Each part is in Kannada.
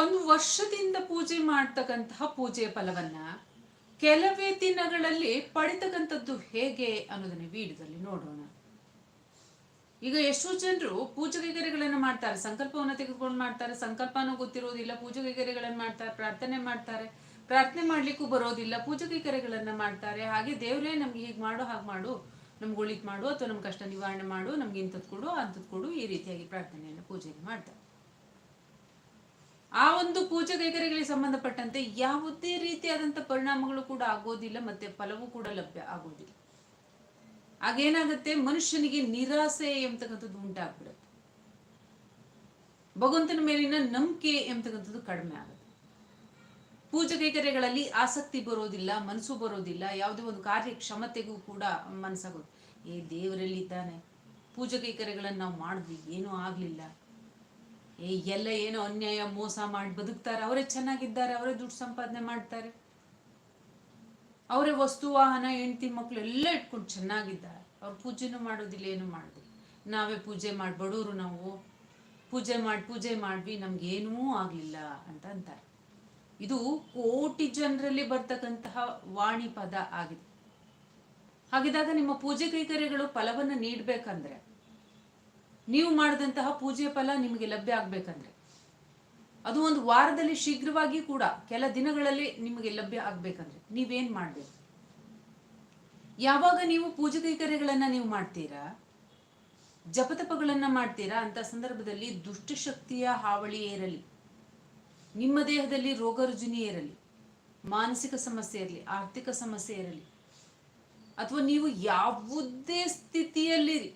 ಒಂದು ವರ್ಷದಿಂದ ಪೂಜೆ ಮಾಡ್ತಕ್ಕಂತಹ ಪೂಜೆಯ ಫಲವನ್ನ ಕೆಲವೇ ದಿನಗಳಲ್ಲಿ ಪಡಿತಕ್ಕಂಥದ್ದು ಹೇಗೆ ಅನ್ನೋದನ್ನ ವಿಡಿಯೋದಲ್ಲಿ ನೋಡೋಣ. ಈಗ ಎಷ್ಟೋ ಜನರು ಪೂಜೆ ಕೈಗರಿಗಳನ್ನು ಮಾಡ್ತಾರೆ, ಸಂಕಲ್ಪವನ್ನು ತೆಗೆದುಕೊಂಡು ಮಾಡ್ತಾರೆ, ಸಂಕಲ್ಪನೂ ಗೊತ್ತಿರೋದಿಲ್ಲ, ಪೂಜೆ ಕೈಗರಿಗಳನ್ನು ಮಾಡ್ತಾರೆ, ಪ್ರಾರ್ಥನೆ ಮಾಡ್ತಾರೆ, ಪ್ರಾರ್ಥನೆ ಮಾಡ್ಲಿಕ್ಕೂ ಬರೋದಿಲ್ಲ, ಪೂಜೆ ಕೈಗರಿಗಳನ್ನ ಮಾಡ್ತಾರೆ, ಹಾಗೆ ದೇವರೇ ನಮ್ಗೆ ಹೀಗೆ ಮಾಡು, ಹಾಗೆ ಮಾಡು, ನಮ್ಗೆ ಉಳಿತು ಮಾಡು, ಅಥವಾ ನಮ್ಮ ಕಷ್ಟ ನಿವಾರಣೆ ಮಾಡು, ನಮ್ಗೆ ಇಂಥದ್ದು ಕೊಡು ಅಂಥದ್ದು ಕೊಡು, ಈ ರೀತಿಯಾಗಿ ಪ್ರಾರ್ಥನೆಯನ್ನು ಪೂಜೆಯನ್ನು ಮಾಡ್ತಾರೆ. ಆ ಒಂದು ಪೂಜೆ ಕೈಗರಿಗಳಿಗೆ ಸಂಬಂಧಪಟ್ಟಂತೆ ಯಾವುದೇ ರೀತಿಯಾದಂಥ ಪರಿಣಾಮಗಳು ಕೂಡ ಆಗೋದಿಲ್ಲ, ಮತ್ತೆ ಫಲವೂ ಕೂಡ ಲಭ್ಯ ಆಗೋದಿಲ್ಲ. ಆಗೇನಾಗುತ್ತೆ ಮನುಷ್ಯನಿಗೆ ನಿರಾಸೆ ಎಂಬತಕ್ಕಂಥದ್ದು ಉಂಟಾಗ್ಬಿಡುತ್ತೆ. ಭಗವಂತನ ಮೇಲಿನ ನಂಬಿಕೆ ಎಂಬತಕ್ಕಂಥದ್ದು ಕಡಿಮೆ ಆಗುತ್ತೆ. ಪೂಜೆ ಕೈಕರ್ಯಗಳಲ್ಲಿ ಆಸಕ್ತಿ ಬರೋದಿಲ್ಲ, ಮನಸ್ಸು ಬರೋದಿಲ್ಲ, ಯಾವುದೇ ಒಂದು ಕಾರ್ಯಕ್ಷಮತೆಗೂ ಕೂಡ ಮನಸ್ಸಾಗೋದು. ಏ ದೇವರಲ್ಲಿ ಇದ್ದಾನೆ ಪೂಜೆ ಕೈಕರ್ಯಗಳನ್ನು ನಾವು ಮಾಡಿದ್ವಿ ಏನೂ ಆಗಲಿಲ್ಲ. ಎಲ್ಲ ಏನೋ ಅನ್ಯಾಯ, ಮೋಸ ಮಾಡಿ ಬದುಕ್ತಾರೆ. ಅವರೇ ಚೆನ್ನಾಗಿದ್ದಾರೆ, ಅವರೇ ದುಡ್ಡು ಸಂಪಾದನೆ ಮಾಡ್ತಾರೆ. ಅವರೇ ವಸ್ತು, ವಾಹನ, ಹೆಂಡತಿ ಮಕ್ಕಳು ಎಲ್ಲ ಇಟ್ಕೊಂಡು ಚೆನ್ನಾಗಿದ್ದಾರೆ. ಅವ್ರು ಪೂಜೆನೂ ಮಾಡೋದಿಲ್ಲ, ಏನು ಮಾಡೋದಿಲ್ಲ. ನಾವೇ ಪೂಜೆ ಮಾಡಿ, ಬಡವರು ನಾವು. ಪೂಜೆ ಮಾಡಿ, ಪೂಜೆ ಮಾಡ್ವಿ ನಮ್ಗೇನೂ ಆಗಲಿಲ್ಲ ಅಂತ ಅಂತಾರೆ. ಇದು ಕೋಟಿ ಜನರಲ್ಲಿ ಬರ್ತಕ್ಕಂತಹ ವಾಣಿ ಪದ ಆಗಿದೆ. ಹಾಗಿದ್ದಾಗ ನಿಮ್ಮ ಪೂಜೆ ಕೈಕರ್ಯಗಳು ಫಲವನ್ನು ನೀಡಬೇಕಂದ್ರೆ ನೀವು ಮಾಡಿದಂತಹ ಪೂಜೆ ಫಲ ನಿಮಗೆ ಲಭ್ಯ ಆಗ್ಬೇಕಂದ್ರೆ. ಅದು ಒಂದು ವಾರದಲ್ಲಿ ಶೀಘ್ರವಾಗಿ ಕೂಡ ಕೆಲ ದಿನಗಳಲ್ಲಿ ನಿಮಗೆ ಲಭ್ಯ ಆಗ್ಬೇಕಂದ್ರೆ. ನೀವೇನ್ ಮಾಡ್ಬೇಕು? ಯಾವಾಗ ನೀವು ಪೂಜೆ ಕೈಕರ್ಯಗಳನ್ನ ನೀವು ಮಾಡ್ತೀರಾ? ಜಪತಪಗಳನ್ನ ಮಾಡ್ತೀರಾ? ಅಂತ ಸಂದರ್ಭದಲ್ಲಿ ದುಷ್ಟಶಕ್ತಿಯ ಹಾವಳಿ ಏರಲಿ. ನಿಮ್ಮ ದೇಹದಲ್ಲಿ ರೋಗ ರುಜಿನಿ ಇರಲಿ ಮಾನಸಿಕ ಸಮಸ್ಯೆ ಇರಲಿ, ಆರ್ಥಿಕ ಸಮಸ್ಯೆ ಇರಲಿ ಅಥವಾ ನೀವು ಯಾವುದೇ ಸ್ಥಿತಿಯಲ್ಲಿರಿ.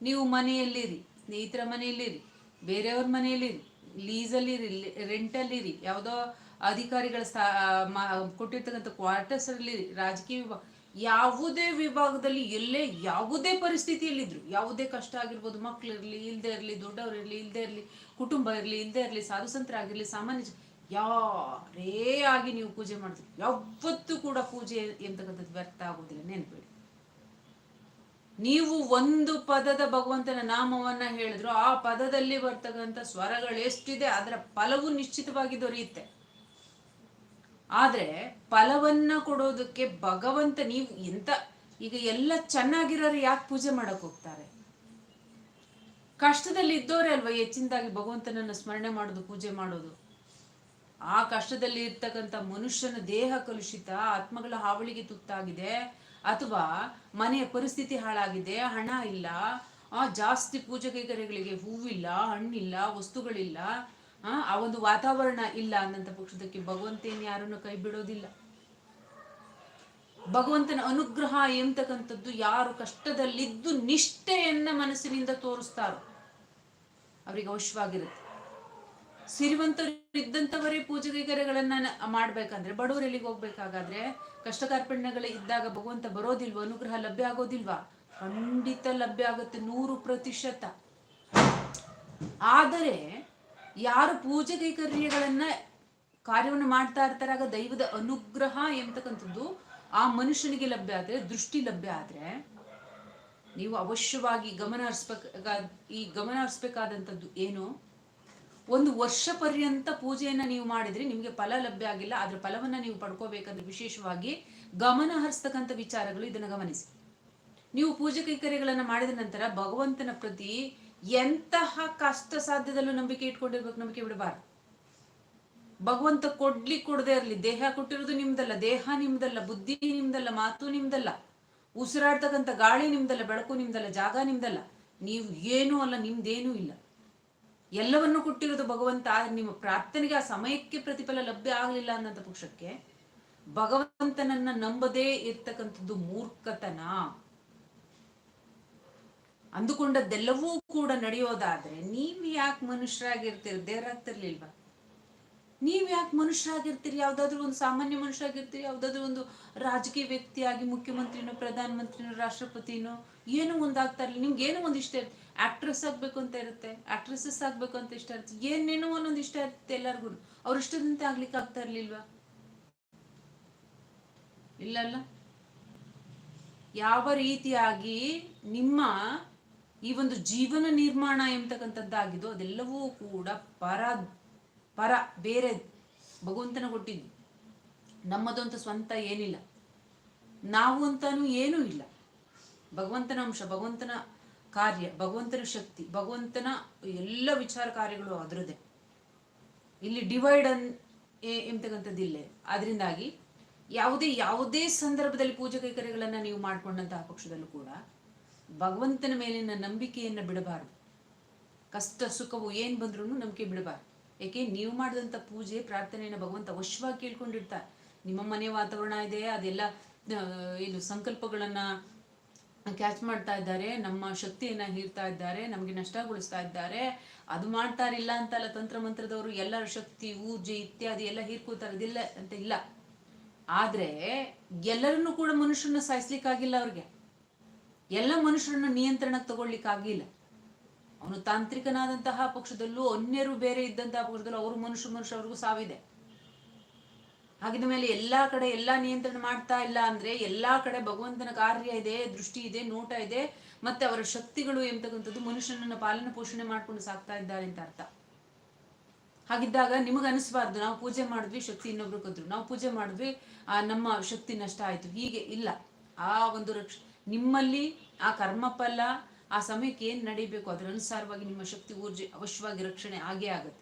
ನೀವು ಮನೆಯಲ್ಲಿರಿ, ಸ್ನೇಹಿತರ ಮನೆಯಲ್ಲಿರಿ, ಬೇರೆಯವ್ರ ಮನೆಯಲ್ಲಿರಿ, ಲೀಸಲ್ಲಿರಿ ರೆಂಟಲ್ಲಿರಿ, ಯಾವುದೋ ಅಧಿಕಾರಿಗಳ ಸ್ಥಾ ಕೊಟ್ಟಿರ್ತಕ್ಕಂಥ ಅಲ್ಲಿ ರಾಜಕೀಯ ವಿಭಾಗ ಯಾವುದೇ ವಿಭಾಗದಲ್ಲಿ ಎಲ್ಲೇ ಯಾವುದೇ ಪರಿಸ್ಥಿತಿಯಲ್ಲಿದ್ರು, ಯಾವುದೇ ಕಷ್ಟ ಆಗಿರ್ಬೋದು ಮಕ್ಳಿರ್ಲಿ ಇಲ್ಲದೇ ಇರಲಿ ದೊಡ್ಡವರಿರ್ಲಿ ಇಲ್ಲದೆ ಇರಲಿ, ಕುಟುಂಬ ಇರಲಿ ಇಲ್ಲದೇ ಇರಲಿ ಸಾಧುಸಂತರಾಗಿರ್ಲಿ ಸಾಮಾನ್ಯ ಯಾರೇ ಆಗಿ ನೀವು ಪೂಜೆ ಮಾಡ್ತೀರಿ ಯಾವತ್ತೂ ಕೂಡ ಪೂಜೆ ಎಂತಕ್ಕಂಥದ್ದು ವ್ಯರ್ಥ ಆಗೋದಿಲ್ಲ ನೆನ್ಬೇಡಿ ನೀವು ಒಂದು ಪದದ ಭಗವಂತನ ನಾಮವನ್ನ ಹೇಳಿದ್ರು, ಆ ಪದದಲ್ಲಿ ಬರ್ತಕ್ಕಂಥ ಸ್ವರಗಳು ಎಷ್ಟಿದೆ, ಅದರ ಫಲವು ನಿಶ್ಚಿತವಾಗಿ ದೊರೆಯುತ್ತೆ. ಆದ್ರೆ ಫಲವನ್ನ ಕೊಡೋದಕ್ಕೆ ಭಗವಂತ ನೀವು ಎಂತ, ಈಗ ಎಲ್ಲ ಚೆನ್ನಾಗಿರೋರು ಯಾಕೆ ಪೂಜೆ ಮಾಡಕ್ ಹೋಗ್ತಾರೆ? ಕಷ್ಟದಲ್ಲಿ ಇದ್ದವರೇ ಅಲ್ವಾ ಹೆಚ್ಚಿನದಾಗಿ ಭಗವಂತನನ್ನ ಸ್ಮರಣೆ ಮಾಡೋದು, ಪೂಜೆ ಮಾಡೋದು? ಆ ಕಷ್ಟದಲ್ಲಿ ಇರ್ತಕ್ಕಂಥ ಮನುಷ್ಯನ ದೇಹ ಕಲುಷಿತ, ಆತ್ಮಗಳ ಹಾವಳಿಗೆ ತುತ್ತಾಗಿದೆ ಅಥವಾ ಮನೆಯ ಪರಿಸ್ಥಿತಿ ಹಾಳಾಗಿದೆ, ಹಣ ಇಲ್ಲ, ಆ ಜಾಸ್ತಿ ಪೂಜೆ ಕೈಕರ್ಯಗಳಿಗೆ ಹೂವಿಲ್ಲ, ಹಣ್ಣಿಲ್ಲ, ವಸ್ತುಗಳಿಲ್ಲ, ಆ ಆ ಒಂದು ವಾತಾವರಣ ಇಲ್ಲ ಅನ್ನಂತ ಪಕ್ಷದಕ್ಕೆ ಭಗವಂತೇನು ಯಾರನ್ನು ಕೈ ಬಿಡೋದಿಲ್ಲ. ಭಗವಂತನ ಅನುಗ್ರಹ ಎಂತಕ್ಕಂಥದ್ದು ಯಾರು ಕಷ್ಟದಲ್ಲಿದ್ದು ನಿಷ್ಠೆಯನ್ನ ಮನಸ್ಸಿನಿಂದ ತೋರಿಸ್ತಾರೋ, ಅವರಿಗೆ ಅವಶ್ಯವಾಗಿರುತ್ತೆ. ಸಿರಿವಂತರು ಇದ್ದಂಥವರೇ ಪೂಜೆ ಕೈಕರ್ಯಗಳನ್ನ ಮಾಡ್ಬೇಕಂದ್ರೆ ಬಡವರು ಎಲ್ಲಿಗೆ ಹೋಗ್ಬೇಕಾಗಾದ್ರೆ ಕಷ್ಟ ಕಾರ್ಪಣ್ಯಗಳು ಇದ್ದಾಗ ಭಗವಂತ ಬರೋದಿಲ್ವಾ? ಅನುಗ್ರಹ ಲಭ್ಯ ಆಗೋದಿಲ್ವಾ? ಖಂಡಿತ ಲಭ್ಯ ಆಗುತ್ತೆ, ನೂರು ಪ್ರತಿಶತ. ಆದರೆ ಯಾರು ಪೂಜೆ ಕೈಕರ್ಯಗಳನ್ನ ಕಾರ್ಯವನ್ನು ಮಾಡ್ತಾ ಇರ್ತಾರೆ, ಆಗ ದೈವದ ಅನುಗ್ರಹ ಎಂತಕ್ಕಂಥದ್ದು ಆ ಮನುಷ್ಯನಿಗೆ ಲಭ್ಯ ಆದ್ರೆ, ದೃಷ್ಟಿ ಲಭ್ಯ ಆದ್ರೆ ನೀವು ಅವಶ್ಯವಾಗಿ ಗಮನ ಹರಿಸ್ಬೇಕ, ಈ ಗಮನ ಹರಿಸ್ಬೇಕಾದಂಥದ್ದು ಏನು? ಒಂದು ವರ್ಷ ಪರ್ಯಂತ ಪೂಜೆಯನ್ನ ನೀವು ಮಾಡಿದ್ರೆ ನಿಮಗೆ ಫಲ ಲಭ್ಯ ಆಗಿಲ್ಲ. ಅದ್ರ ಫಲವನ್ನ ನೀವು ಪಡ್ಕೋಬೇಕಂದ್ರೆ ವಿಶೇಷವಾಗಿ ಗಮನ ಹರಿಸ್ತಕ್ಕಂಥ ವಿಚಾರಗಳು ಇದನ್ನ ಗಮನಿಸಿ. ನೀವು ಪೂಜೆ ಕೈಕರ್ಯಗಳನ್ನ ಮಾಡಿದ ನಂತರ ಭಗವಂತನ ಪ್ರತಿ ಎಂತಹ ಕಷ್ಟ ಸಾಧ್ಯದಲ್ಲೂ ನಂಬಿಕೆ ಇಟ್ಕೊಂಡಿರ್ಬೇಕು, ನಂಬಿಕೆ ಬಿಡಬಾರ್ದು. ಭಗವಂತ ಕೊಡ್ಲಿ ಕೊಡದೇ ಇರಲಿ. ದೇಹ ಕೊಟ್ಟಿರೋದು ನಿಮ್ದಲ್ಲ. ದೇಹ ನಿಮ್ದಲ್ಲ. ಬುದ್ಧಿ ನಿಮ್ದಲ್ಲ. ಮಾತು ನಿಮ್ದಲ್ಲ. ಉಸಿರಾಡ್ತಕ್ಕಂಥ ಗಾಳಿ ನಿಮ್ದಲ್ಲ. ಬೆಳಕು ನಿಮ್ದಲ್ಲ. ಜಾಗ ನಿಮ್ದಲ್ಲ. ನೀವು ಏನೂ ಅಲ್ಲ, ನಿಮ್ದೇನೂ ಇಲ್ಲ. ಎಲ್ಲವನ್ನು ಕೊಟ್ಟಿರೋದು ಭಗವಂತ, ಆದ್ರೆ ನಿಮ್ಮ ಪ್ರಾರ್ಥನೆಗೆ ಆ ಸಮಯಕ್ಕೆ ಪ್ರತಿಫಲ ಲಭ್ಯ ಆಗಲಿಲ್ಲ ಅನ್ನೋಂಥ ಪಕ್ಷಕ್ಕೆ ಭಗವಂತನನ್ನ ನಂಬದೇ ಇರ್ತಕ್ಕಂಥದ್ದು ಮೂರ್ಖತನ. ಅಂದುಕೊಂಡದ್ದೆಲ್ಲವೂ ಕೂಡ ನಡೆಯೋದಾದ್ರೆ ನೀವ್ ಯಾಕೆ ಮನುಷ್ಯರಾಗಿರ್ತೀರಿ? ದೇವರಾಗ್ತಿರ್ಲಿಲ್ವಾ ನೀವ್ ಯಾಕೆ ಮನುಷ್ಯರಾಗಿರ್ತೀರಿ? ಯಾವ್ದಾದ್ರು ಒಂದು ಸಾಮಾನ್ಯ ಮನುಷ್ಯರಾಗಿರ್ತೀರಿ? ಯಾವ್ದಾದ್ರು ಒಂದು ರಾಜಕೀಯ ವ್ಯಕ್ತಿಯಾಗಿ ಮುಖ್ಯಮಂತ್ರಿನೋ ಪ್ರಧಾನ ಮಂತ್ರಿನೋ ರಾಷ್ಟ್ರಪತಿನೋ ಏನೋ ಒಂದಾಗ್ತಾ ಇರಲಿ, ನಿಮ್ಗೆ ಏನೋ ಒಂದು ಇಷ್ಟ ಇರುತ್ತೆ? ಆಕ್ಟ್ರೆಸ್ ಆಗ್ಬೇಕು ಅಂತ ಇರುತ್ತೆ ಆಕ್ಟ್ರೆಸಸ್ ಆಗ್ಬೇಕು ಅಂತ ಇಷ್ಟ ಇರುತ್ತೆ ಏನೇನೋ ಒಂದೊಂದು ಇಷ್ಟ ಇರುತ್ತೆ ಎಲ್ಲರಿಗೂ ಅವ್ರ ಇಷ್ಟದಂತೆ ಆಗ್ಲಿಕ್ಕೆ ಆಗ್ತಾ ಇರ್ಲಿಲ್ವಾ? ಇಲ್ಲಲ್ಲ ಯಾವ ರೀತಿಯಾಗಿ ನಿಮ್ಮ ಈ ಒಂದು ಜೀವನ ನಿರ್ಮಾಣ ಎಂಬತಕ್ಕಂಥದ್ದಾಗಿದೋ ಅದೆಲ್ಲವೂ ಕೂಡ ಪರ ಪರ, ಬೇರೆ ಭಗವಂತನ ಕೊಟ್ಟಿದ್ದು. ನಮ್ಮದು ಸ್ವಂತ ಏನಿಲ್ಲ. ನಾವು ಅಂತಾನು ಏನೂ ಇಲ್ಲ. ಭಗವಂತನ ಅಂಶ, ಭಗವಂತನ ಕಾರ್ಯ, ಭಗವಂತನ ಶಕ್ತಿ, ಭಗವಂತನ ಎಲ್ಲ ವಿಚಾರ ಕಾರ್ಯಗಳು ಅದರದೇ ಇಲ್ಲಿ ಡಿವೈಡ್ ಅನ್ ಎ- ಎಂಬತಕ್ಕಂಥದ್ದಿಲ್ಲ ಅದರಿಂದಾಗಿ ಯಾವುದೇ ಯಾವುದೇ ಸಂದರ್ಭದಲ್ಲಿ ಪೂಜೆ ಕೈಕರ್ಯಗಳನ್ನು ನೀವು ಮಾಡಿಕೊಂಡಂತಹ ಪಕ್ಷದಲ್ಲೂ ಕೂಡ ಭಗವಂತನ ಮೇಲಿನ ನಂಬಿಕೆಯನ್ನು ಬಿಡಬಾರದು. ಕಷ್ಟ, ಸುಖವು ಏನು ಬಂದ್ರೂ ನಂಬಿಕೆ ಬಿಡಬಾರ್ದು. ಯಾಕೆ ನೀವು ಮಾಡಿದಂಥ ಪೂಜೆ, ಪ್ರಾರ್ಥನೆಯನ್ನು ಭಗವಂತ ಅವಶ್ಯವಾಗಿ ಕೇಳ್ಕೊಂಡಿರ್ತಾರೆ ನಿಮ್ಮ ಮನೆಯ ವಾತಾವರಣ ಇದೆ ಅದೆಲ್ಲ ಏನು ಸಂಕಲ್ಪಗಳನ್ನು ಕ್ಯಾಚ್ ಮಾಡ್ತಾ ಇದ್ದಾರೆ, ನಮ್ಮ ಶಕ್ತಿಯನ್ನ ಹೀರ್ತಾ ಇದ್ದಾರೆ, ನಮಗೆ ನಷ್ಟಗೊಳಿಸ್ತಾ ಇದ್ದಾರೆ. ಅದು ಮಾಡ್ತಾರಿಲ್ಲ ಅಂತಲ್ಲ ತಂತ್ರ ಮಂತ್ರದವರು ಎಲ್ಲರ ಶಕ್ತಿ, ಊರ್ಜೆ ಇತ್ಯಾದಿ ಎಲ್ಲ ಹೀರ್ಕೋತಾರೆ ಅದಿಲ್ಲ ಅಂತ ಇಲ್ಲ. ಆದ್ರೆ ಎಲ್ಲರನ್ನು ಕೂಡ ಮನುಷ್ಯರನ್ನ ಸಾಯಿಸ್ಲಿಕ್ಕಾಗಿಲ್ಲ ಅವ್ರಿಗೆ. ಎಲ್ಲ ಮನುಷ್ಯರನ್ನ ನಿಯಂತ್ರಣಕ್ಕೆ ತಗೊಳ್ಲಿಕ್ಕಾಗಿಲ್ಲ ಅವನು ತಾಂತ್ರಿಕನಾದಂತಹ ಪಕ್ಷದಲ್ಲೂ ಅನ್ಯರು ಬೇರೆ ಇದ್ದಂತಹ ಪಕ್ಷದಲ್ಲೂ ಅವರು ಮನುಷ್ಯ ಮನುಷ್ಯ ಅವ್ರಿಗೂ ಸಾವಿದೆ. ಹಾಗಿದ ಮೇಲೆ ಎಲ್ಲಾ ಕಡೆ ಎಲ್ಲಾ ನಿಯಂತ್ರಣ ಮಾಡ್ತಾ ಇಲ್ಲ ಅಂದ್ರೆ ಎಲ್ಲಾ ಕಡೆ ಭಗವಂತನ ಕಾರ್ಯ ಇದೆ, ದೃಷ್ಟಿ ಇದೆ, ನೋಟ ಇದೆ, ಮತ್ತೆ ಅವರ ಶಕ್ತಿಗಳು ಎಂತಕ್ಕಂಥದ್ದು ಮನುಷ್ಯನನ್ನ ಪಾಲನೆ ಪೋಷಣೆ ಮಾಡ್ಕೊಂಡು ಸಾಕ್ತಾ ಇದ್ದಾರೆ ಅಂತ ಅರ್ಥ. ಹಾಗಿದ್ದಾಗ ನಿಮಗೆ ಅನಿಸ್ಬಾರ್ದು, ನಾವು ಪೂಜೆ ಮಾಡಿದ್ವಿ, ಶಕ್ತಿ ಇನ್ನೊಬ್ರು ಕದ್ರು. ನಾವು ಪೂಜೆ ಮಾಡಿದ್ವಿ, ಆ ನಮ್ಮ ಶಕ್ತಿ ನಷ್ಟ ಆಯ್ತು. ಹೀಗೆ ಇಲ್ಲ. ಆ ಒಂದು ರಕ್ಷ, ನಿಮ್ಮಲ್ಲಿ ಆ ಕರ್ಮಫಲ, ಆ ಸಮಯಕ್ಕೆ ಏನು ನಡೀಬೇಕು? ಅದರ ಅನುಸಾರವಾಗಿ ನಿಮ್ಮ ಶಕ್ತಿ ಊರ್ಜೆ ಅವಶ್ಯವಾಗಿ ರಕ್ಷಣೆ ಆಗೇ ಆಗುತ್ತೆ.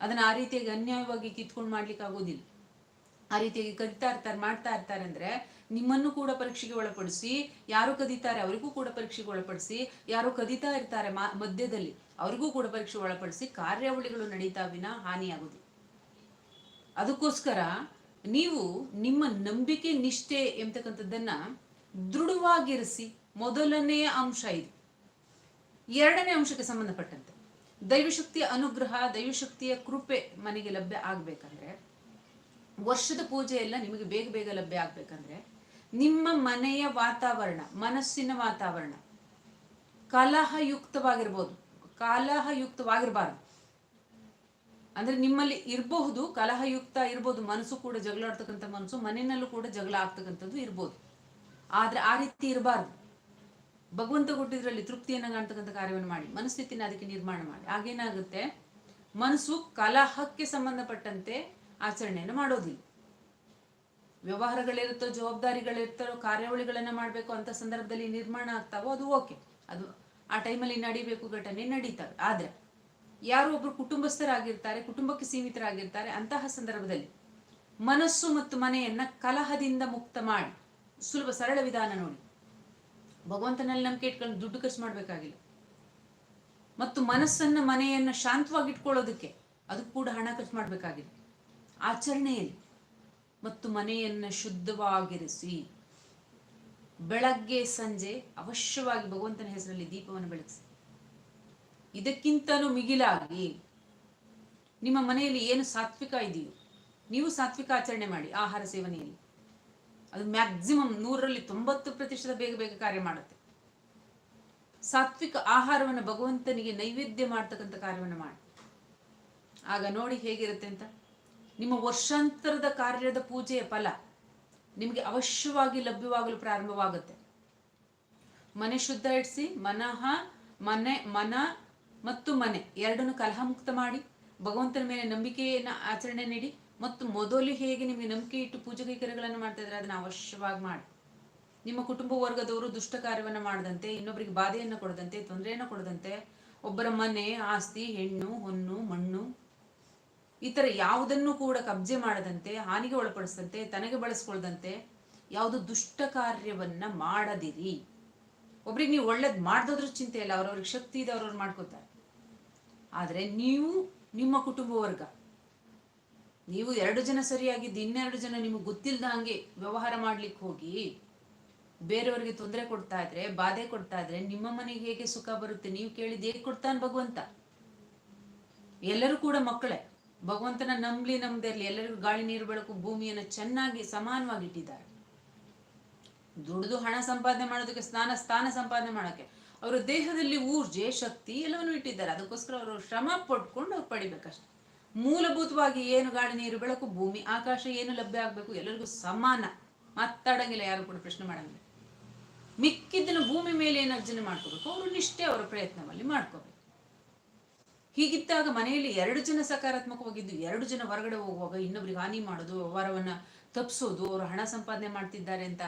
ಅದನ್ನ ಆ ರೀತಿಯಾಗಿ ಅನ್ಯಾಯವಾಗಿ ಕಿತ್ಕೊಂಡು ಮಾಡ್ಲಿಕ್ಕೆ ಆಗೋದಿಲ್ಲ ಆ ರೀತಿಯಾಗಿ ಕದಿತಾ ಇರ್ತಾರೆ, ಮಾಡ್ತಾ ಇರ್ತಾರೆ ಅಂದ್ರೆ ನಿಮ್ಮನ್ನು ಕೂಡ ಪರೀಕ್ಷೆಗೆ ಒಳಪಡಿಸಿ, ಯಾರು ಕದೀತಾರೆ ಅವರಿಗೂ ಕೂಡ ಪರೀಕ್ಷೆಗೆ ಒಳಪಡಿಸಿ, ಯಾರು ಕದಿತಾ ಇರ್ತಾರೆ ಮಧ್ಯದಲ್ಲಿ ಅವರಿಗೂ ಕೂಡ ಪರೀಕ್ಷೆ ಒಳಪಡಿಸಿ ಕಾರ್ಯಾವಳಿಗಳು ನಡೀತಾ ವಿನ ಹಾನಿಯಾಗುದು ಅದಕ್ಕೋಸ್ಕರ ನೀವು ನಿಮ್ಮ ನಂಬಿಕೆ ನಿಷ್ಠೆ ಎಂಬತಕ್ಕಂಥದ್ದನ್ನ ದೃಢವಾಗಿರಿಸಿ, ಮೊದಲನೆಯ ಅಂಶ ಇದು. ಎರಡನೇ ಅಂಶಕ್ಕೆ ಸಂಬಂಧಪಟ್ಟಂತೆ ದೈವಶಕ್ತಿಯ ಅನುಗ್ರಹ, ದೈವಶಕ್ತಿಯ ಕೃಪೆ ಮನೆಗೆ ಲಭ್ಯ ಆಗ್ಬೇಕಂದ್ರೆ ವರ್ಷದ ಪೂಜೆ ಎಲ್ಲ ನಿಮಗೆ ಬೇಗ ಬೇಗ ಲಭ್ಯ ಆಗ್ಬೇಕಂದ್ರೆ ನಿಮ್ಮ ಮನೆಯ ವಾತಾವರಣ, ಮನಸ್ಸಿನ ವಾತಾವರಣ ಕಲಹಯುಕ್ತವಾಗಿರ್ಬೋದು, ಕಲಹಯುಕ್ತವಾಗಿರಬಾರ್ದು. ಅಂದ್ರೆ ನಿಮ್ಮಲ್ಲಿ ಇರಬಹುದು, ಕಲಹಯುಕ್ತ ಇರ್ಬೋದು, ಮನಸ್ಸು ಕೂಡ ಜಗಳ ಆಡ್ತಕ್ಕಂಥ ಮನಸ್ಸು, ಮನೆಯಲ್ಲೂ ಕೂಡ ಜಗಳ ಆಗ್ತಕ್ಕಂಥದ್ದು ಇರ್ಬೋದು. ಆದ್ರೆ ಆ ರೀತಿ ಇರಬಾರ್ದು. ಭಗವಂತ ಕೊಟ್ಟಿದ್ರಲ್ಲಿ ತೃಪ್ತಿಯನ್ನ ಕಾಣ್ತಕ್ಕಂಥ ಕಾರ್ಯವನ್ನು ಮಾಡಿ, ಮನಸ್ಥಿತಿನ ಅದಕ್ಕೆ ನಿರ್ಮಾಣ ಮಾಡಿ. ಆಗೇನಾಗುತ್ತೆ ಮನಸ್ಸು ಕಲಹಕ್ಕೆ ಸಂಬಂಧಪಟ್ಟಂತೆ ಆಚರಣೆಯನ್ನು ಮಾಡೋದಿಲ್ಲ ವ್ಯವಹಾರಗಳಿರುತ್ತೋ ಜವಾಬ್ದಾರಿಗಳಿರ್ತಾರೋ ಕಾರ್ಯಾವಳಿಗಳನ್ನ ಮಾಡಬೇಕು ಅಂತ ಸಂದರ್ಭದಲ್ಲಿ ನಿರ್ಮಾಣ ಆಗ್ತಾವೋ ಅದು ಓಕೆ. ಅದು ಆ ಟೈಮಲ್ಲಿ ನಡಿಬೇಕು ಘಟನೆ ನಡೀತವೆ. ಆದ್ರೆ ಯಾರು ಒಬ್ರು ಕುಟುಂಬಸ್ಥರಾಗಿರ್ತಾರೆ, ಕುಟುಂಬಕ್ಕೆ ಸೀಮಿತರಾಗಿರ್ತಾರೆ ಅಂತಹ ಸಂದರ್ಭದಲ್ಲಿ ಮನಸ್ಸು ಮತ್ತು ಮನೆಯನ್ನ ಕಲಹದಿಂದ ಮುಕ್ತ ಮಾಡಿ, ಸುಲಭ ಸರಳ ವಿಧಾನ ನೋಡಿ. ಭಗವಂತನಲ್ಲಿ ನಂಬಿಕೆ ಇಟ್ಕೊಂಡು ದುಡ್ಡು ಖರ್ಚು ಮಾಡಬೇಕಾಗಿಲ್ಲ. ಮತ್ತು ಮನಸ್ಸನ್ನ ಮನೆಯನ್ನ ಶಾಂತವಾಗಿ ಇಟ್ಕೊಳ್ಳೋದಕ್ಕೆ ಅದು ಕೂಡ ಹಣ ಖರ್ಚು ಮಾಡಬೇಕಾಗಿಲ್ಲ. ಆಚರಣೆಯಲ್ಲಿ ಮತ್ತು ಮನೆಯನ್ನು ಶುದ್ಧವಾಗಿರಿಸಿ ಬೆಳಗ್ಗೆ ಸಂಜೆ ಅವಶ್ಯವಾಗಿ ಭಗವಂತನ ಹೆಸರಲ್ಲಿ ದೀಪವನ್ನು ಬೆಳಗಿಸಿ. ಇದಕ್ಕಿಂತಲೂ ಮಿಗಿಲಾಗಿ ನಿಮ್ಮ ಮನೆಯಲ್ಲಿ ಏನು ಸಾತ್ವಿಕ ಇದೆಯೋ, ನೀವು ಸಾತ್ವಿಕ ಆಚರಣೆ ಮಾಡಿ ಆಹಾರ ಸೇವನೆಯಲ್ಲಿ. ಅದು ಮ್ಯಾಕ್ಸಿಮಮ್ ನೂರರಲ್ಲಿ ತೊಂಬತ್ತು ಪ್ರತಿಶತ ಬೇಗ ಬೇಗ ಕಾರ್ಯ ಮಾಡುತ್ತೆ. ಸಾತ್ವಿಕ ಆಹಾರವನ್ನು ಭಗವಂತನಿಗೆ ನೈವೇದ್ಯ ಮಾಡ್ತಕ್ಕಂಥ ಕಾರ್ಯವನ್ನು ಮಾಡಿ. ಆಗ ನೋಡಿ ಹೇಗಿರುತ್ತೆ ಅಂತ? ನಿಮ್ಮ ವರ್ಷಾಂತರದ ಕಾರ್ಯದ ಪೂಜೆಯ ಫಲ ನಿಮಗೆ ಅವಶ್ಯವಾಗಿ ಲಭ್ಯವಾಗಲು ಪ್ರಾರಂಭವಾಗುತ್ತೆ. ಮನೆ ಶುದ್ಧ ಇಡಿಸಿ, ಮನಃ, ಮನೆ, ಮನ ಮತ್ತು ಮನೆ ಎರಡನ್ನು ಕಲಹಮುಕ್ತ ಮಾಡಿ, ಭಗವಂತನ ಮೇಲೆ ನಂಬಿಕೆಯನ್ನ ಆಚರಣೆ ನೀಡಿ ಮತ್ತು ಮೊದಲು ಹೇಗೆ ನಿಮಗೆ ನಂಬಿಕೆ ಇಟ್ಟು ಪೂಜೆ ಕೈಕರ್ಯಗಳನ್ನು ಮಾಡ್ತಾ ಇದ್ರೆ ಅದನ್ನ ಅವಶ್ಯವಾಗಿ ಮಾಡಿ. ನಿಮ್ಮ ಕುಟುಂಬ ವರ್ಗದವರು ದುಷ್ಟ ಕಾರ್ಯವನ್ನು ಮಾಡದಂತೆ ಇನ್ನೊಬ್ಬರಿಗೆ ಬಾಧೆಯನ್ನು ಕೊಡದಂತೆ, ತೊಂದರೆಯನ್ನು ಕೊಡದಂತೆ, ಒಬ್ಬರ ಮನೆ, ಆಸ್ತಿ, ಹೆಣ್ಣು, ಹೊನ್ನು, ಮಣ್ಣು ಈ ಥರ ಯಾವುದನ್ನು ಕೂಡ ಕಬ್ಜೆ ಮಾಡದಂತೆ, ಹಾನಿಗೆ ಒಳಪಡಿಸದಂತೆ, ತನಗೆ ಬಳಸ್ಕೊಳ್ದಂತೆ ಯಾವುದು ದುಷ್ಟ ಕಾರ್ಯವನ್ನ ಮಾಡದಿರಿ. ಒಬ್ರಿಗೆ ನೀವು ಒಳ್ಳೇದು ಮಾಡ್ದೋದ್ರ ಚಿಂತೆ ಇಲ್ಲ, ಅವ್ರವ್ರಿಗೆ ಶಕ್ತಿ ಇದೆ, ಅವ್ರವ್ರು ಮಾಡ್ಕೋತಾರೆ. ಆದರೆ ನೀವು ನಿಮ್ಮ ಕುಟುಂಬ ವರ್ಗ, ನೀವು ಎರಡು ಜನ ಸರಿಯಾಗಿದ್ದು ಇನ್ನೆರಡು ಜನ ನಿಮಗೆ ಗೊತ್ತಿಲ್ಲದ ಹಾಗೆ ವ್ಯವಹಾರ ಮಾಡ್ಲಿಕ್ಕೆ ಹೋಗಿ, ಬೇರೆಯವರಿಗೆ ತೊಂದರೆ ಕೊಡ್ತಾ ಇದ್ರೆ, ಬಾಧೆ ಕೊಡ್ತಾ ಇದ್ರೆ ನಿಮ್ಮ ಮನೆಗೆ ಹೇಗೆ ಸುಖ ಬರುತ್ತೆ? ನೀವು ಕೇಳಿದ ಹೇಗೆ ಕೊಡ್ತಾನೆ ಭಗವಂತ? ಎಲ್ಲರೂ ಕೂಡ ಮಕ್ಕಳೇ. ಭಗವಂತನ ನಂಬ್ಲಿ ನಮ್ದೇ ಇರಲಿ, ಎಲ್ಲರಿಗೂ ಗಾಳಿ ನೀರು ಬೆಳಕು, ಭೂಮಿಯನ್ನು ಚೆನ್ನಾಗಿ ಸಮಾನವಾಗಿ ಇಟ್ಟಿದ್ದಾರೆ ದುಡಿದು ಹಣ ಸಂಪಾದನೆ ಮಾಡೋದಕ್ಕೆ, ಸ್ನಾನ, ಸ್ಥಾನ ಸಂಪಾದನೆ ಮಾಡೋಕ್ಕೆ, ಅವರ ದೇಹದಲ್ಲಿ ಊರ್ಜೆ, ಶಕ್ತಿ ಎಲ್ಲವನ್ನು ಇಟ್ಟಿದ್ದಾರೆ. ಅದಕ್ಕೋಸ್ಕರ ಅವರು ಶ್ರಮ ಪಟ್ಕೊಂಡು ಅವ್ರು ಪಡಿಬೇಕಷ್ಟೆ. ಮೂಲಭೂತವಾಗಿ ಏನು ಗಾಳಿ, ನೀರು, ಬೆಳಕು, ಭೂಮಿ, ಆಕಾಶ, ಏನು ಲಭ್ಯ ಆಗಬೇಕು, ಎಲ್ಲರಿಗೂ ಸಮಾನ. ಮಾತಾಡಂಗಿಲ್ಲ, ಯಾರು ಕೂಡ ಪ್ರಶ್ನೆ ಮಾಡಂಗಿಲ್ಲ. ಮಿಕ್ಕಿದ್ದನ್ನು ಭೂಮಿ ಮೇಲೆ ಏನು ಅರ್ಜನೆ ಮಾಡ್ಕೋಬೇಕು, ಅವರು ನಿಷ್ಠೆ ಅವರ ಪ್ರಯತ್ನದಲ್ಲಿ ಮಾಡ್ಕೋಬೇಕು. ಹೀಗಿದ್ದಾಗ ಮನೆಯಲ್ಲಿ ಎರಡು ಜನ ಸಕಾರಾತ್ಮಕವಾಗಿದ್ದು ಎರಡು ಜನ ಹೊರಗಡೆ ಹೋಗುವಾಗ ಇನ್ನೊಬ್ರಿಗೆ ಹಾನಿ ಮಾಡೋದು, ವ್ಯವಹಾರವನ್ನ ತಪ್ಪಿಸೋದು ಅವರು ಹಣ ಸಂಪಾದನೆ ಮಾಡ್ತಿದ್ದಾರೆ ಅಂತ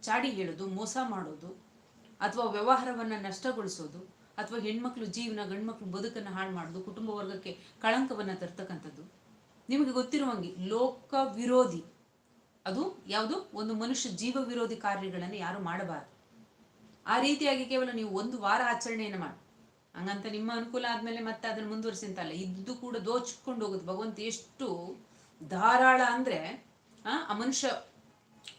ಚಾಡಿ ಹೇಳೋದು, ಮೋಸ ಮಾಡೋದು, ಅಥವಾ ವ್ಯವಹಾರವನ್ನ ನಷ್ಟಗೊಳಿಸೋದು, ಅಥವಾ ಹೆಣ್ಮಕ್ಳು ಜೀವನ, ಗಂಡ್ಮಕ್ಳು ಬದುಕನ್ನು ಹಾಳು ಮಾಡೋದು, ಕುಟುಂಬ ವರ್ಗಕ್ಕೆ ಕಳಂಕವನ್ನ ತರ್ತಕ್ಕಂಥದ್ದು. ನಿಮಗೆ ಗೊತ್ತಿರುವಂಗೆ ಲೋಕ ವಿರೋಧಿ. ಅದು ಯಾವುದು? ಒಂದು ಮನುಷ್ಯ ಜೀವ ವಿರೋಧಿ ಕಾರ್ಯಗಳನ್ನು ಯಾರು ಮಾಡಬಾರದು. ಆ ರೀತಿಯಾಗಿ ಕೇವಲ ನೀವು ಒಂದು ವಾರ ಆಚರಣೆಯನ್ನು ಮಾಡಿ. ಹಂಗಂತ ನಿಮ್ಮ ಅನುಕೂಲ ಆದ್ಮೇಲೆ ಮತ್ತೆ ಅದನ್ನ ಮುಂದುವರಿಸಿಂತಲ್ಲ ಇದ್ದು ಕೂಡ ದೋಚ್ಕೊಂಡು ಹೋಗುತ್ತೆ ಭಗವಂತ ಎಷ್ಟು ಧಾರಾಳ ಅಂದ್ರೆ, ಆ ಆ ಮನುಷ್ಯ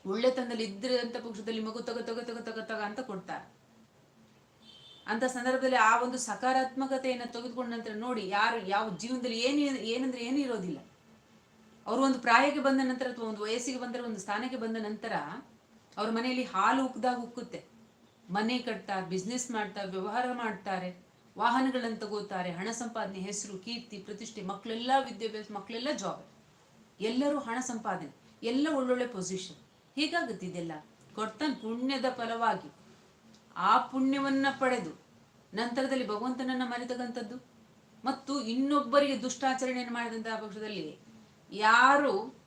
ಒಳ್ಳೆತನದಲ್ಲಿ ಇದ್ರೆ ಅಂತ ಪಕ್ಷದಲ್ಲಿ ಮಗು ತಗ ತಗ ತಗ ತಗ ತಗ ಅಂತ ಕೊಡ್ತಾರೆ. ಅಂತ ಸಂದರ್ಭದಲ್ಲಿ ಆ ಒಂದು ಸಕಾರಾತ್ಮಕತೆಯನ್ನು ತೆಗೆದುಕೊಂಡ ನಂತರ ನೋಡಿ ಯಾರು, ಯಾವ ಜೀವನದಲ್ಲಿ ಏನು, ಏನಂದ್ರೆ ಏನು ಇರೋದಿಲ್ಲ. ಅವರು ಒಂದು ಪ್ರಾಯಕ್ಕೆ ಬಂದ ನಂತರ ಅಥವಾ ಒಂದು ವಯಸ್ಸಿಗೆ ಬಂದರೆ, ಒಂದು ಸ್ಥಾನಕ್ಕೆ ಬಂದ ನಂತರ ಅವ್ರ ಮನೆಯಲ್ಲಿ ಹಾಲು ಉಕ್ಕದಾಗ ಉಕ್ಕುತ್ತೆ. ಮನೆ ಕಟ್ತಾರೆ ಬಿಸ್ನೆಸ್ ಮಾಡ್ತಾರೆ, ವ್ಯವಹಾರ ಮಾಡ್ತಾರೆ. ವಾಹನಗಳನ್ನು ತಗೋತಾರೆ, ಹಣ ಸಂಪಾದನೆ ಹೆಸರು, ಕೀರ್ತಿ, ಪ್ರತಿಷ್ಠೆ, ಮಕ್ಕಳೆಲ್ಲ ವಿದ್ಯಾಭ್ಯಾಸ, ಮಕ್ಕಳೆಲ್ಲ ಜಾಬ್ ಎಲ್ಲರೂ ಹಣ ಸಂಪಾದನೆ, ಎಲ್ಲ ಒಳ್ಳೊಳ್ಳೆ ಪೊಸಿಷನ್ ಹೀಗಾಗುತ್ತೆ ಇದೆಲ್ಲ? ಕೊಡ್ತಾನೆ ಪುಣ್ಯದ ಫಲವಾಗಿ ಆ ಪುಣ್ಯವನ್ನ ಪಡೆದು ನಂತರದಲ್ಲಿ ಭಗವಂತನನ್ನ ಮರೆತಕ್ಕಂಥದ್ದು? ಮತ್ತು ಇನ್ನೊಬ್ಬರಿಗೆ ದುಷ್ಟಾಚರಣೆಯನ್ನು ಮಾಡಿದಂತಹ ಪಕ್ಷದಲ್ಲಿ ಯಾರು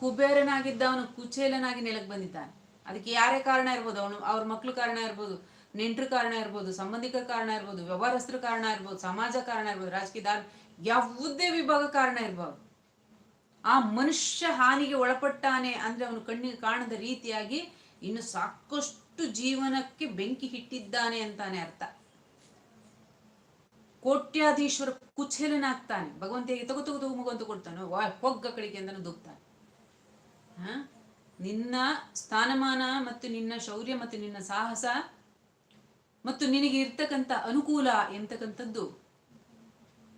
ಕುಬೇರನಾಗಿದ್ದವನು, ಕುಚೇಲನಾಗಿ ನೆಲಕ್ಕೆ ಬಂದಿದ್ದಾನೆ. ಅದಕ್ಕೆ ಯಾರೇ ಕಾರಣ ಇರ್ಬೋದು, ಅವನು, ಅವ್ರ ಮಕ್ಕಳು ಕಾರಣ ಇರ್ಬೋದು. ನೆಂಟರು ಕಾರಣ ಇರ್ಬೋದು ಸಂಬಂಧಿಕರ ಕಾರಣ ಇರ್ಬೋದು, ವ್ಯವಹಾರಸ್ಥರ ಕಾರಣ ಇರ್ಬೋದು, ಸಮಾಜ ಕಾರಣ ಇರ್ಬೋದು, ರಾಜಕೀಯ ಯಾವುದೇ ವಿಭಾಗ ಕಾರಣ ಇರ್ಬೋದು. ಆ ಮನುಷ್ಯ ಹಾನಿಗೆ ಒಳಪಟ್ಟಾನೆ ಅಂದ್ರೆ ಅವನು ಕಣ್ಣಿಗೆ ಕಾಣದ ರೀತಿಯಾಗಿ ಇನ್ನು ಸಾಕಷ್ಟು ಜೀವನಕ್ಕೆ ಬೆಂಕಿ ಹಿಟ್ಟಿದ್ದಾನೆ ಅಂತಾನೆ ಅರ್ಥ. ಕೋಟ್ಯಾಧೀಶ್ವರ ಕುಚೇಲನಾಗ್ತಾನೆ. ಭಗವಂತಿಗೆ ತಗೋ ತಗೋ ತಗೋ ಮಗು ಅಂತ ಕೊಡ್ತಾನೆ. ಹೊಗ್ಗ ಕಳಿಗೆ ಅಂತಾನು ದುಗ್ತಾನೆ ಹ? ನಿನ್ನ ಸ್ಥಾನಮಾನ ಮತ್ತು ನಿನ್ನ ಶೌರ್ಯ ಮತ್ತು ನಿನ್ನ ಸಾಹಸ ಮತ್ತು ನಿನಗೆ ಇರ್ತಕ್ಕಂಥ ಅನುಕೂಲ ಎಂತಕ್ಕಂಥದ್ದು?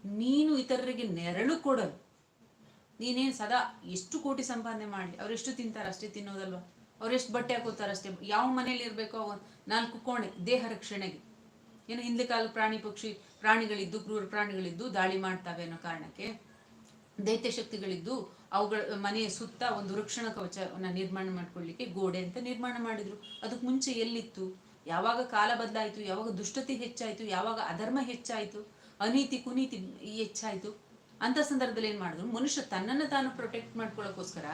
ನೀನು ಇತರರಿಗೆ ನೆರಳು ಕೊಡಲು. ನೀನೇನು ಸದಾ ಎಷ್ಟು ಕೋಟಿ ಸಂಪಾದನೆ ಮಾಡಿ ಅವರೆಷ್ಟು ತಿಂತಾರೆ ಅಷ್ಟೇ ತಿನ್ನೋದಲ್ವ? ಅವರೆಷ್ಟು ಬಟ್ಟೆ ಹಾಕೋತಾರೆ ಅಷ್ಟೇ, ಯಾವ ಮನೇಲಿ ಇರಬೇಕೋ ನಾಲ್ಕು ಕೋಣೆ ದೇಹ ರಕ್ಷಣೆಗೆ. ಏನು ಹಿಂದೆ ಕಾಲ ಪ್ರಾಣಿ ಪಕ್ಷಿ, ಪ್ರಾಣಿಗಳಿದ್ದು, ಕ್ರೂರ ಪ್ರಾಣಿಗಳಿದ್ದು ದಾಳಿ ಮಾಡ್ತಾವೆ ಅನ್ನೋ ಕಾರಣಕ್ಕೆ ದೈತ್ಯ ಶಕ್ತಿಗಳಿದ್ದು ಅವುಗಳ ಮನೆಯ ಸುತ್ತ ಒಂದು ರಕ್ಷಣಾ ಕವಚವನ್ನ ನಿರ್ಮಾಣ ಮಾಡ್ಕೊಳ್ಳಿಕ್ಕೆ ಗೋಡೆ ಅಂತ ನಿರ್ಮಾಣ ಮಾಡಿದ್ರು. ಅದಕ್ಕೆ ಮುಂಚೆ ಎಲ್ಲಿತ್ತು? ಯಾವಾಗ ಕಾಲ ಬದಲಾಯಿತು, ಯಾವಾಗ ದುಷ್ಟತೆ ಹೆಚ್ಚಾಯಿತು, ಯಾವಾಗ ಅಧರ್ಮ ಹೆಚ್ಚಾಯಿತು, ಅನೀತಿ ಕುನೀತಿ ಹೆಚ್ಚಾಯಿತು, ಅಂತ ಸಂದರ್ಭದಲ್ಲಿ ಏನ್ ಮಾಡಿದ್ರು? ಮನುಷ್ಯ ತನ್ನನ್ನು ತಾನು ಪ್ರೊಟೆಕ್ಟ್ ಮಾಡ್ಕೊಳ್ಳೋಕ್ಕೋಸ್ಕರ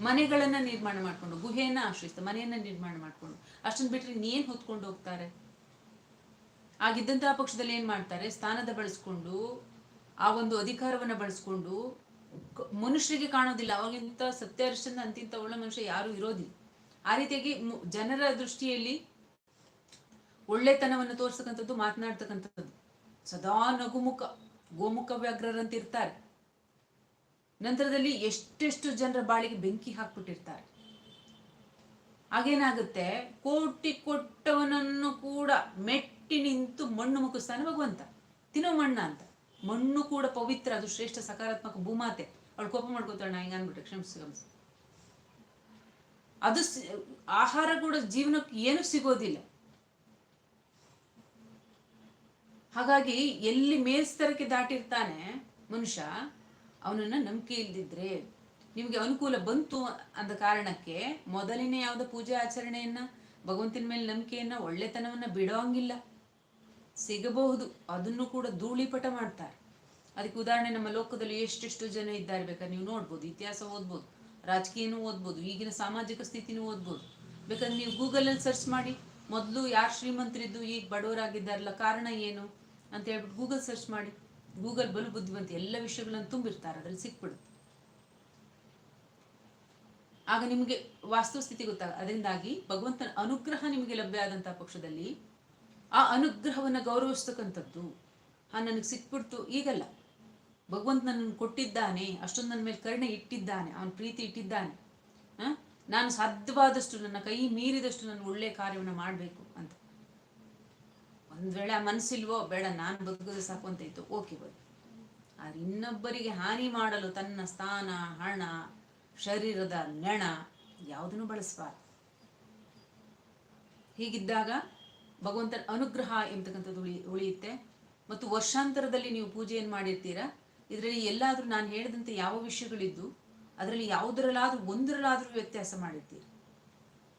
ಮನೆಗಳನ್ನ ನಿರ್ಮಾಣ ಮಾಡ್ಕೊಂಡು, ಗುಹೆಯನ್ನ ಆಶ್ರಯಿಸ್ತ, ಮನೆಯನ್ನ ನಿರ್ಮಾಣ ಮಾಡ್ಕೊಂಡು. ಅಷ್ಟನ್ನು ಬಿಟ್ಟರೆ ಇನ್ನೇನ್ ಹೊತ್ಕೊಂಡು ಹೋಗ್ತಾರೆ? ಆಗಿದ್ದಂತಹ ಪಕ್ಷದಲ್ಲಿ ಏನು ಮಾಡ್ತಾರೆ? ಸ್ಥಾನದ ಬಳಸ್ಕೊಂಡು, ಆ ಒಂದು ಅಧಿಕಾರವನ್ನ ಬಳಸ್ಕೊಂಡು ಮನುಷ್ಯರಿಗೆ ಕಾಣೋದಿಲ್ಲ. ಅವಾಗಿಂತ ಸತ್ಯ ಅಂತಿಂತ ಒಳ್ಳೆ ಮನುಷ್ಯ ಯಾರು ಇರೋದಿಲ್ಲ. ಆ ರೀತಿಯಾಗಿ ಜನರ ದೃಷ್ಟಿಯಲ್ಲಿ ಒಳ್ಳೆತನವನ್ನು ತೋರಿಸ್ತಕ್ಕಂಥದ್ದು ಮಾತನಾಡ್ತಕ್ಕಂಥದ್ದು. ಸದಾ ನಗುಮುಖ, ಗೋಮುಖ ವ್ಯಾಘ್ರರಂತ ಇರ್ತಾರೆ ನಂತರದಲ್ಲಿ ಎಷ್ಟೆಷ್ಟು ಜನರ ಬಾಳಿಗೆ ಬೆಂಕಿ ಹಾಕ್ಬಿಟ್ಟಿರ್ತಾರೆ. ಹಾಗೇನಾಗುತ್ತೆ? ಕೋಟಿ ಕೊಟ್ಟವನನ್ನು ಕೂಡ ಮೆಟ್ಟಿ ನಿಂತು ಮಣ್ಣು ಮುಖಿಸ್ತಾನೆ ಭಗವಂತ. ತಿನ್ನೋ ಮಣ್ಣ ಅಂತ. ಮಣ್ಣು ಕೂಡ ಪವಿತ್ರ, ಅದು ಶ್ರೇಷ್ಠ, ಸಕಾರಾತ್ಮಕ ಭೂಮಾತೆ. ಅವಳು ಕೋಪ ಮಾಡ್ಕೋತಾಳೆ, ನಾ ಹಿಂಗ ಅನ್ಬಿಟ್ರೆ ಕ್ಷಮಿಸಿ ಅದು ಆಹಾರ ಕೂಡ ಜೀವನಕ್ಕೆ ಏನು ಸಿಗೋದಿಲ್ಲ. ಹಾಗಾಗಿ ಎಲ್ಲಿ ಮೇಲ್ಸ್ತರಕ್ಕೆ ದಾಟಿರ್ತಾನೆ ಮನುಷ್ಯ, ಅವನನ್ನ ನಂಬಿಕೆ ಇಲ್ದಿದ್ರೆ ನಿಮಗೆ ಅನುಕೂಲ ಬಂತು ಅಂದ ಕಾರಣಕ್ಕೆ ಮೊದಲಿನ ಯಾವುದೋ ಪೂಜೆ ಆಚರಣೆಯನ್ನ, ಭಗವಂತನ ಮೇಲೆ ನಂಬಿಕೆಯನ್ನ, ಒಳ್ಳೆತನವನ್ನ ಬಿಡೋಂಗಿಲ್ಲ. ಸಿಗಬಹುದು, ಅದನ್ನು ಕೂಡ ಧೂಳಿಪಟ ಮಾಡ್ತಾರೆ. ಅದಕ್ಕೆ ಉದಾಹರಣೆ, ನಮ್ಮ ಲೋಕದಲ್ಲಿ ಎಷ್ಟೆಷ್ಟು ಜನ ಇದ್ದಾರೆ ಬೇಕಾದ್ರೆ ನೀವು ನೋಡ್ಬೋದು, ಇತಿಹಾಸ ಓದ್ಬೋದು, ರಾಜಕೀಯನೂ ಓದ್ಬೋದು, ಈಗಿನ ಸಾಮಾಜಿಕ ಸ್ಥಿತಿನೂ ಓದ್ಬೋದು. ಬೇಕಾದ್ರೆ ನೀವು ಗೂಗಲಲ್ಲಿ ಸರ್ಚ್ ಮಾಡಿ, ಮೊದಲು ಯಾರು ಶ್ರೀಮಂತರಿದ್ದು, ಈಗ ಬಡವರಾಗಿದ್ದಾರಲ್ಲ, ಕಾರಣ ಏನು? ಅಂತ ಹೇಳ್ಬಿಟ್ಟು ಗೂಗಲ್ ಸರ್ಚ್ ಮಾಡಿ ಗೂಗಲ್ ಬಲು ಬುದ್ಧಿವಂತ ಎಲ್ಲ ವಿಷಯಗಳನ್ನು ತುಂಬಿರ್ತಾರೆ, ಅದ್ರಲ್ಲಿ ಸಿಕ್ಬಿಡುತ್ತೆ. ಆಗ ನಿಮಗೆ ವಾಸ್ತುಸ್ಥಿತಿ ಗೊತ್ತಾಗ, ಅದರಿಂದಾಗಿ ಭಗವಂತನ ಅನುಗ್ರಹ ನಿಮಗೆ ಲಭ್ಯ ಆದಂತಹ ಪಕ್ಷದಲ್ಲಿ ಆ ಅನುಗ್ರಹವನ್ನು ಗೌರವಿಸ್ತಕ್ಕಂಥದ್ದು ಆ ನನಗೆ ಸಿಕ್ಬಿಡ್ತು, ಈಗಲ್ಲ. ಭಗವಂತ ನನ್ನನ್ನು ಕೊಟ್ಟಿದ್ದಾನೆ, ಅಷ್ಟೊಂದು ನನ್ನ ಮೇಲೆ ಕರುಣೆ ಇಟ್ಟಿದ್ದಾನೆ, ಅವನ ಪ್ರೀತಿ ಇಟ್ಟಿದ್ದಾನೆ ನಾನು ಸಾಧ್ಯವಾದಷ್ಟು ನನ್ನ ಕೈ ಮೀರಿದಷ್ಟು ನನ್ನ ಒಳ್ಳೆಯ ಕಾರ್ಯವನ್ನು ಮಾಡಬೇಕು ಅಂತ. ಒಂದು ವೇಳೆ ಆ ಮನಸ್ಸಿಲ್ವೋ ಬೇಡ, ನಾನು ಬದುಕುದು ಸಾಕು ಅಂತ ಇತ್ತು. ಓಕೆ ಬದು ಆದ್ರೆ ಇನ್ನೊಬ್ಬರಿಗೆ ಹಾನಿ ಮಾಡಲು ತನ್ನ ಸ್ಥಾನ, ಹಣ, ಶರೀರದ ನೆಣ ಯಾವುದನ್ನು ಬಳಸಬಾರ್ದು. ಹೀಗಿದ್ದಾಗ ಭಗವಂತನ ಅನುಗ್ರಹ ಎಂಬತಕ್ಕಂಥದ್ದು ಉಳಿ, ಉಳಿಯುತ್ತೆ. ಮತ್ತು ವರ್ಷಾಂತರದಲ್ಲಿ ನೀವು ಪೂಜೆಯನ್ನು ಮಾಡಿರ್ತೀರಾ? ಇದರಲ್ಲಿ ಎಲ್ಲಾದರೂ ನಾನು ಹೇಳಿದಂತೆ ಯಾವ ವಿಷಯಗಳಿದ್ದು, ಅದರಲ್ಲಿ ಯಾವುದರಲ್ಲಾದ್ರೂ ಒಂದರಲ್ಲಾದರೂ ವ್ಯತ್ಯಾಸ ಮಾಡಿರ್ತೀರಿ.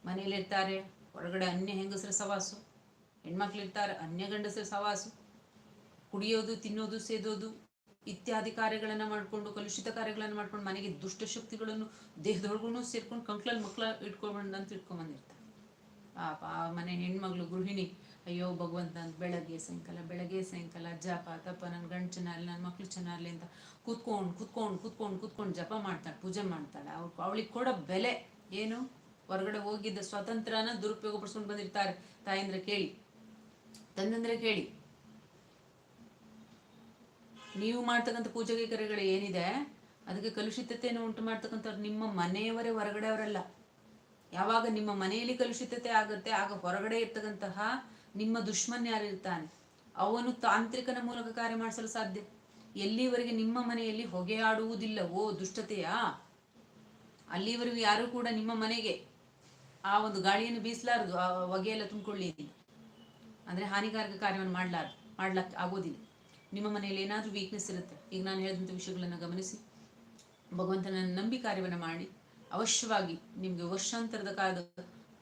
ಮನೆಯಲ್ಲಿರ್ತಾರೆ ಹೊರಗಡೆ ಅನ್ಯ ಹೆಂಗಸರ ಸವಾಸು. ಹೆಣ್ಮಕ್ಳಿರ್ತಾರೆ, ಅನ್ಯ ಗಂಡಸರ ಸವಾಸು. ಕುಡಿಯೋದು, ತಿನ್ನೋದು, ಸೇದೋದು ಇತ್ಯಾದಿ ಕಾರ್ಯಗಳನ್ನು ಮಾಡಿಕೊಂಡು, ಕಲುಷಿತ ಕಾರ್ಯಗಳನ್ನು ಮಾಡ್ಕೊಂಡು ಮನೆಗೆ ದುಷ್ಟ ಶಕ್ತಿಗಳನ್ನು ದೇಹದೊಳಗೂ ಸೇರ್ಕೊಂಡು ಕಂಕ್ಳಲ್ಲಿ ಮಕ್ಕಳ ಅಂತ ಇಟ್ಕೊಂಡ್ಬಂದಿರ್ತಾರೆ ಪಾಪ ಆ ಮನೆ ಹೆಣ್ಮಗಳು, ಗೃಹಿಣಿ, ಅಯ್ಯೋ ಭಗವಂತ ಅಂತ ಬೆಳಗ್ಗೆ ಸಾಯಂಕಾಲ ಬೆಳಗ್ಗೆ ಸಾಯಂಕಾಲ ಜಪ, ತಪ ನನ್ನ ಗಂಡು ಚೆನ್ನಾಗಿರಲಿ ನನ್ನ ಮಕ್ಳು ಚೆನ್ನಾಗಲಿ ಅಂತ ಕೂತ್ಕೊಂಡು ಕೂತ್ಕೊಂಡು ಕೂತ್ಕೊಂಡು ಕೂತ್ಕೊಂಡು ಜಪ ಮಾಡ್ತಾಳೆ, ಪೂಜೆ ಮಾಡ್ತಾಳೆ. ಅವ್ರು ಅವಳಿಗೆ ಕೊಡೋ ಬೆಲೆ ಏನು? ಹೊರಗಡೆ ಹೋಗಿದ್ದ ಸ್ವಾತಂತ್ರ್ಯನ ದುರುಪಯೋಗ ಪಡಿಸ್ಕೊಂಡು ಬಂದಿರ್ತಾರೆ. ತಾಯಂದ್ರೆ ಕೇಳಿ. ತಂದಂದ್ರೆ ಕೇಳಿ. ನೀವು ಮಾಡ್ತಕ್ಕಂಥ ಕೈಕರ್ಯಗಳು ಏನಿದೆ, ಅದಕ್ಕೆ ಕಲುಷಿತತೆಯನ್ನು ಉಂಟು ಮಾಡ್ತಕ್ಕಂಥವ್ರು ನಿಮ್ಮ ಮನೆಯವರೇ ಹೊರಗಡೆ ಅವರಲ್ಲ. ಯಾವಾಗ ನಿಮ್ಮ ಮನೆಯಲ್ಲಿ ಕಲುಷಿತತೆ ಆಗುತ್ತೆ, ಆಗ ಹೊರಗಡೆ ಇರ್ತಕ್ಕಂತಹ ನಿಮ್ಮ ದುಶ್ಮನ್ ಯಾರಿರ್ತಾನೆ ಅವನು ತಾಂತ್ರಿಕನ ಮೂಲಕ ಕಾರ್ಯ ಮಾಡಿಸಲು ಸಾಧ್ಯ. ಎಲ್ಲಿವರೆಗೆ ನಿಮ್ಮ ಮನೆಯಲ್ಲಿ ಹೊಗೆ ಆಡುವುದಿಲ್ಲವೋ ದುಷ್ಟತೆಯಾ? ಅಲ್ಲಿವರೆಗೂ ಯಾರು ಕೂಡ ನಿಮ್ಮ ಮನೆಗೆ ಆ ಒಂದು ಗಾಳಿಯನ್ನು ಬೀಸಲಾರದು, ಆ ಹೊಗೆಯೆಲ್ಲ ತುಂಬಿಕೊಳ್ಳಿ. ಅಂದ್ರೆ ಹಾನಿಕಾರಕ ಕಾರ್ಯವನ್ನು ಮಾಡಲಾರ್ದು, ಮಾಡ್ಲಕ್ ಆಗೋದಿಲ್ಲ. ನಿಮ್ಮ ಮನೆಯಲ್ಲಿ ಏನಾದರೂ ವೀಕ್ನೆಸ್ ಇರುತ್ತೆ, ಈಗ ನಾನು ಹೇಳಿದಂಥ ವಿಷಯಗಳನ್ನು ಗಮನಿಸಿ. ಭಗವಂತನನ್ನು ನಂಬಿ ಕಾರ್ಯವನ್ನು ಮಾಡಿ, ಅವಶ್ಯವಾಗಿ ನಿಮಗೆ ವರ್ಷಾಂತರದ ಕಾಲದ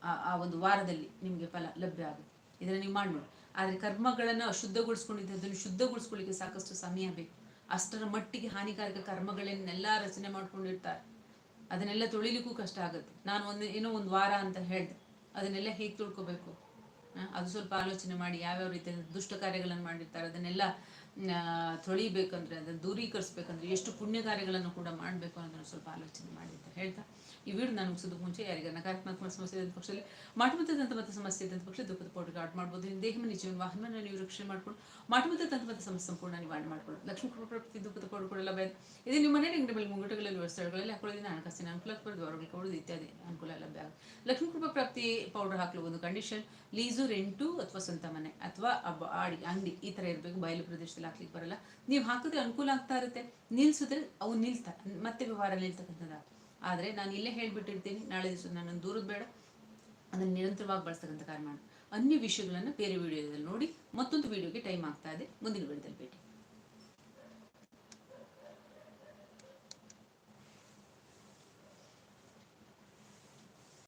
ಆ- ಒಂದು ವಾರದಲ್ಲಿ ನಿಮಗೆ ಫಲ ಲಭ್ಯ ಆಗುತ್ತೆ. ಇದನ್ನು ನೀವು ಮಾಡ್ಬೋದು. ಆದರೆ ಕರ್ಮಗಳನ್ನು ಅಶುದ್ಧಗೊಳಿಸ್ಕೊಂಡಿದ್ದೆ ಶುದ್ಧಗೊಳಿಸ್ಕೊಳ್ಳಿಕ್ಕೆ ಸಾಕಷ್ಟು ಸಮಯ ಬೇಕು. ಅಷ್ಟರ ಮಟ್ಟಿಗೆ ಹಾನಿಕಾರಕ ಕರ್ಮಗಳನ್ನೆಲ್ಲ ರಚನೆ ಮಾಡ್ಕೊಂಡಿರ್ತಾರೆ. ಅದನ್ನೆಲ್ಲ ತೊಳಿಲಿಕ್ಕೂ ಕಷ್ಟ ಆಗುತ್ತೆ. ನಾನು ಒಂದು, ಏನೋ ಒಂದು ವಾರ ಅಂತ ಹೇಳಿದೆ. ಅದನ್ನೆಲ್ಲ ಹೇಗೆ ತಿಳ್ಕೊಬೇಕು? ಅದು ಸ್ವಲ್ಪ ಆಲೋಚನೆ ಮಾಡಿ ಯಾವ್ಯಾವ ರೀತಿಯ ದುಷ್ಟ ಕಾರ್ಯಗಳನ್ನು ಮಾಡಿರ್ತಾರೆ, ಅದನ್ನೆಲ್ಲ ತೊಳಿಬೇಕಂದ್ರೆ, ಅದನ್ನು ದೂರೀಕರಿಸ್ಬೇಕಂದ್ರೆ ಎಷ್ಟು ಪುಣ್ಯ ಕಾರ್ಯಗಳನ್ನು ಕೂಡ ಮಾಡಬೇಕು ಅನ್ನೋದನ್ನು ಸ್ವಲ್ಪ ಆಲೋಚನೆ ಮಾಡಿರ್ತಾರೆ. ಹೇಳ್ತಾ? ಈ ವಿಡಿಯೋ ನಾನು ಮುಗಿಸೋದಕ್ಕೆ ಮುಂಚೆ ಯಾರಿಗೆ ನಕಾರಾತ್ಮಕ ಸಮಸ್ಯೆ ಇದ್ದ ಪಕ್ಷದಲ್ಲಿ ದಂತಮತ ಸಮಸ್ಯೆ ಇದ್ದಂಥ ಪಕ್ಷದಲ್ಲಿ ದುಃಖದ ಪೌಡರ್ ಆರ್ಟ್ ಮಾಡ್ಬೋದು. ನಿಮ್ಮ ದೇಹ ಮನೆ ಜೀವನ ವಾಹನವನ್ನು ನೀವು ರಕ್ಷಣೆ ಮಾಡ್ಕೊಂಡು ದಂತಮತ ಸಮಸ್ಯೆ ಸಂಪೂರ್ಣ ನಿವಾರಣೆ ಮಾಡ್ಕೊಳ್ಳೋದು. ಲಕ್ಷ್ಮೀ ಪ್ರತಿ ದುಃಖದ ಪೌಡರ್ ಕೊಡಲ್ಲ ಲಭ್ಯ ಇದು ನಿಮ್ಮ ಮನೆ ಅಂಗಡಿಗಳಲ್ಲಿ ಮುಂಗಟಗಳಲ್ಲಿ ಸ್ಥಳಗಳಲ್ಲಿ ಹಾಕೊಳ್ಳೋದ್ರಿಂದ ಹಣಕಾಸಿನ ಅನುಕೂಲ ಹೊರಗೆ ಕೊಡೋದು ಇತ್ಯಾದಿ ಅನುಕೂಲ ಲಭ್ಯ ಲಕ್ಷ್ಮೀ ಕೃಪಾ ಪ್ರಾಪ್ತಿ ಪೌಡರ್ ಹಾಕಲು ಒಂದು ಕಂಡೀಷನ್ ಲೀಸು, ರೆಂಟು ಅಥವಾ ಸ್ವಂತ ಮನೆ ಅಥವಾ ಆಡಿ, ಅಂಗಡಿ ಈ ಥರ ಇರಬೇಕು. ಬಯಲು ಪ್ರದೇಶದಲ್ಲಿ ಹಾಕ್ಲಿಕ್ಕೆ ಬರಲ್ಲ. ನೀವು ಹಾಕಿದ್ರೆ ಅನುಕೂಲ ಆಗ್ತಾ ಇರುತ್ತೆ. ನಿಲ್ಸಿದ್ರೆ ಅವು ನಿಲ್ತಾ, ಮತ್ತೆ ವ್ಯವಹಾರ ನಿಲ್ತಕ್ಕಂಥದ್ದು ಆದರೆ ನಾನು ಇಲ್ಲೇ ಹೇಳಿಬಿಟ್ಟಿರ್ತೀನಿ. ನಾಳೆ ದಿವಸ ನನ್ನನ್ನು ದೂರದ ಬೇಡ. ಅದನ್ನು ನಿರಂತರವಾಗಿ ಬಳಸ್ತಕ್ಕಂಥ ಮಾಡಿ. ಅನ್ಯ ವಿಷಯಗಳನ್ನು ಬೇರೆ ವಿಡಿಯೋದಲ್ಲಿ ನೋಡಿ ಮತ್ತೊಂದು ವಿಡಿಯೋಗೆ ಟೈಮ್ ಆಗ್ತಾ ಇದೆ. ಮುಂದಿನ ವಿಡಿಯೋದಲ್ಲಿ ಭೇಟಿ.